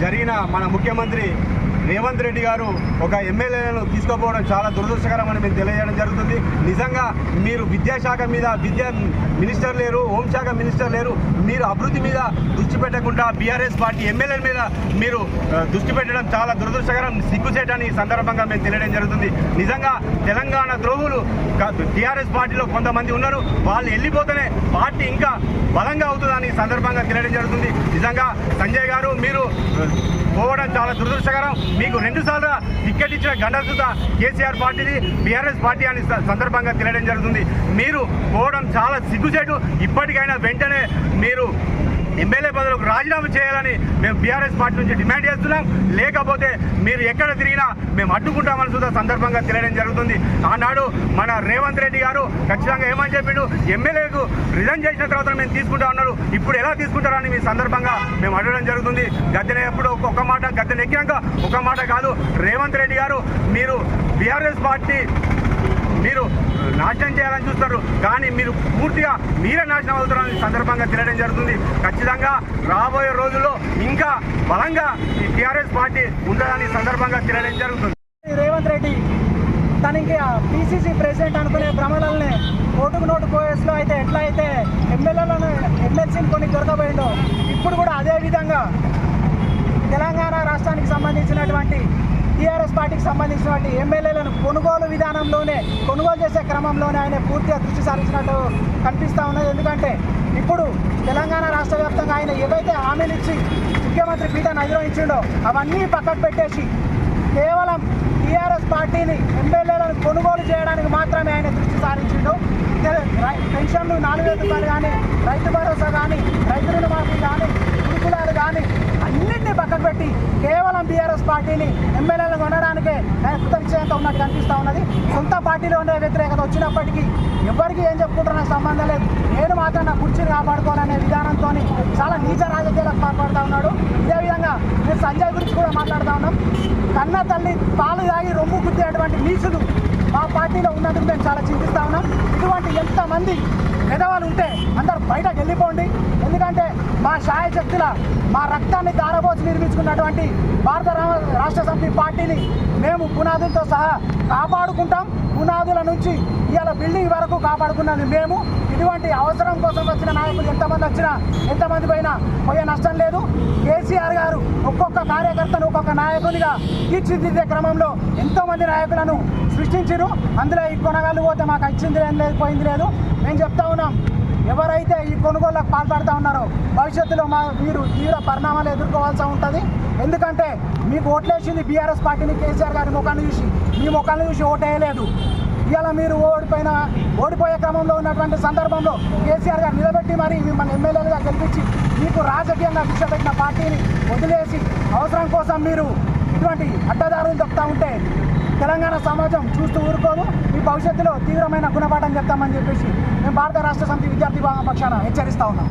జరిగిన మన ముఖ్యమంత్రి రేవంత్ రెడ్డి గారు ఒక ఎమ్మెల్యేలను తీసుకుపోవడం చాలా దురదృష్టకరమని మేము తెలియజేయడం జరుగుతుంది. నిజంగా మీరు విద్యాశాఖ మీద విద్యా మినిస్టర్ లేరు హోంశాఖ మినిస్టర్ లేరు మీరు అభివృద్ధి మీద దృష్టి పెట్టకుండా బీఆర్ఎస్ పార్టీ ఎమ్మెల్యేల మీద మీరు దృష్టి పెట్టడం చాలా దురదృష్టకరం సిగ్గుచేటని ఈ సందర్భంగా మేము తెలియడం జరుగుతుంది. నిజంగా తెలంగాణ ద్రోహులు టీఆర్ఎస్ పార్టీలో కొంతమంది ఉన్నారు వాళ్ళు వెళ్ళిపోతేనే పార్టీ ఇంకా బలంగా అవుతుందని ఈ సందర్భంగా తెలియడం జరుగుతుంది. నిజంగా సంజయ్ గారు మీరు పోవడం చాలా దురదృష్టకరం. మీకు రెండు సార్లు టిక్కెట్ ఇచ్చిన గండసుత కేసీఆర్ పార్టీది బీఆర్ఎస్ పార్టీ అని సందర్భంగా తెలియడం జరుగుతుంది. మీరు పోవడం చాలా సిగ్గుచేటు. ఇప్పటికైనా వెంటనే ఎమ్మెల్యే పదవులకు రాజీనామా చేయాలని మేము బీఆర్ఎస్ పార్టీ నుంచి డిమాండ్ చేస్తున్నాం. లేకపోతే మీరు ఎక్కడ తిరిగినా మేము అడ్డుకుంటామని సుధా సందర్భంగా తెలియడం జరుగుతుంది. ఆనాడు మన రేవంత్ రెడ్డి గారు ఖచ్చితంగా ఏమని చెప్పిండు? ఎమ్మెల్యేకు రిజైన్ చేసిన తర్వాత మేము తీసుకుంటా ఉన్నారు. ఇప్పుడు ఎలా తీసుకుంటారని మీ సందర్భంగా మేము అడగడం జరుగుతుంది. గద్దెన ఎప్పుడు ఒక మాట గద్దెన ఎక్కినాక ఒక మాట కాదు. రేవంత్ రెడ్డి గారు మీరు బీఆర్ఎస్ పార్టీ మీరు నాశనం చేయాలని చూస్తారు. కానీ మీరు పూర్తిగా మీరే నాశనం అవుతారని సందర్భంగా తెలియడం జరుగుతుంది. ఖచ్చితంగా రాబోయే రోజుల్లో ఇంకా బలంగా ఈ టీఆర్ఎస్ పార్టీ ఉండదని సందర్భంగా తెలియడం జరుగుతుంది. రేవంత్ రెడ్డి తనకి పీసీసీ ప్రెసిడెంట్ అనుకునే భ్రమలనే ఓటుకు నోటు పోయేస్లో అయితే ఎట్లా అయితే ఎమ్మెల్యేలను ఎమ్మెల్సీని కొన్ని దొరకబోయిందో ఇప్పుడు కూడా అదే విధంగా తెలంగాణ రాష్ట్రానికి సంబంధించినటువంటి టీఆర్ఎస్ పార్టీకి సంబంధించినటువంటి ఎమ్మెల్యేలు కొనుగోలు విధానంలోనే కొనుగోలు చేసే క్రమంలోనే ఆయన పూర్తిగా దృష్టి సారించినట్టు కనిపిస్తూ ఉన్నది. ఎందుకంటే ఇప్పుడు తెలంగాణ రాష్ట్ర వ్యాప్తంగా ఆయన ఏవైతే హామీలు ఇచ్చి ముఖ్యమంత్రి పీఠాన్ని అధిరోహించిండో అవన్నీ పక్కకు పెట్టేసి కేవలం టీఆర్ఎస్ పార్టీని ఎమ్మెల్యేలను కొనుగోలు చేయడానికి మాత్రమే ఆయన దృష్టి సారించిండు. రై- పెన్షన్లు నాలుగు వేల రూపాయలు కానీ రైతు భరోసా కానీ రైతు రుణమాఫీ కానీ గురుకులాలు కానీ కేవలం బీఆర్ఎస్ పార్టీని ఎమ్మెల్యేలు కొనడానికే ఆయన ఉన్నట్టు కనిపిస్తూ ఉన్నది. సొంత పార్టీలో ఉండే వ్యతిరేకత వచ్చినప్పటికీ ఎవరికి ఏం చెప్పుకుంటున్న సంబంధం లేదు. నేను మాత్రం నా కుర్చీని కాపాడుకోవాలనే విధానంతో చాలా నీచ రాజకీయాలకు పాల్పడుతూ ఉన్నాడు. ఇదేవిధంగా నేను సంజయ్ గురించి కూడా మాట్లాడుతూ ఉన్నాం. కన్న తల్లి పాలు తాగి రొమ్ము గుద్దేటువంటి నీచులు మా పార్టీలో ఉన్నందుకు మేము చాలా చింతిస్తూ ఉన్నాం. ఇటువంటి ఎంతమంది మెదవాళ్ళు ఉంటే అందరు బయటకు వెళ్ళిపోండి. మా శాయశక్తుల మా రక్తాన్ని దారబోసి నిర్మించుకున్నటువంటి భారత రాష్ట్ర సమితి పార్టీని మేము పునాదులతో సహా కాపాడుకుంటాం. పునాదుల నుంచి ఇవాళ బిల్డింగ్ వరకు కాపాడుకున్నది మేము. ఇటువంటి అవసరం కోసం వచ్చిన నాయకులు ఎంతమంది వచ్చినా ఎంతమంది పోయినా పోయే నష్టం లేదు. కేసీఆర్ గారు ఒక్కొక్క కార్యకర్తను ఒక్కొక్క నాయకునిగా తీర్చిదిద్దే క్రమంలో ఎంతోమంది నాయకులను సృష్టించారు అందులో ఈ కొనగాళ్ళు పోతే మాకు ఇచ్చింది లేదు పోయింది లేదు. మేము చెప్తా ఉన్నాం ఎవరైతే ఈ కొనుగోళ్ళకు పాల్పడుతూ ఉన్నారో భవిష్యత్తులో మా మీరు తీవ్ర పరిణామాలు ఎదుర్కోవాల్సి ఉంటుంది. ఎందుకంటే మీకు ఓట్లేసింది బీఆర్ఎస్ పార్టీని కేసీఆర్ గారి ముఖాన్ని చూసి. మీ ముఖాన్ని చూసి ఓటేయలేదు. ఇలా మీరు ఓడిపోయిన ఓడిపోయే క్రమంలో ఉన్నటువంటి సందర్భంలో కేసీఆర్ గారు నిలబెట్టి మరి మిమ్మల్ని ఎమ్మెల్యేలుగా గెలిపించి మీకు రాజకీయంగా భిక్ష పెట్టిన పార్టీని వదిలేసి అవసరం కోసం మీరు ఇటువంటి అడ్డదారులతో సమాజం చూస్తూ ఊరుకోదు. మీ భవిష్యత్తులో తీవ్రమైన గుణపాఠం చెప్తామని చెప్పేసి మేము భారత రాష్ట్ర సమితి విద్యార్థి భాగం పక్షాన హెచ్చరిస్తా ఉన్నాం.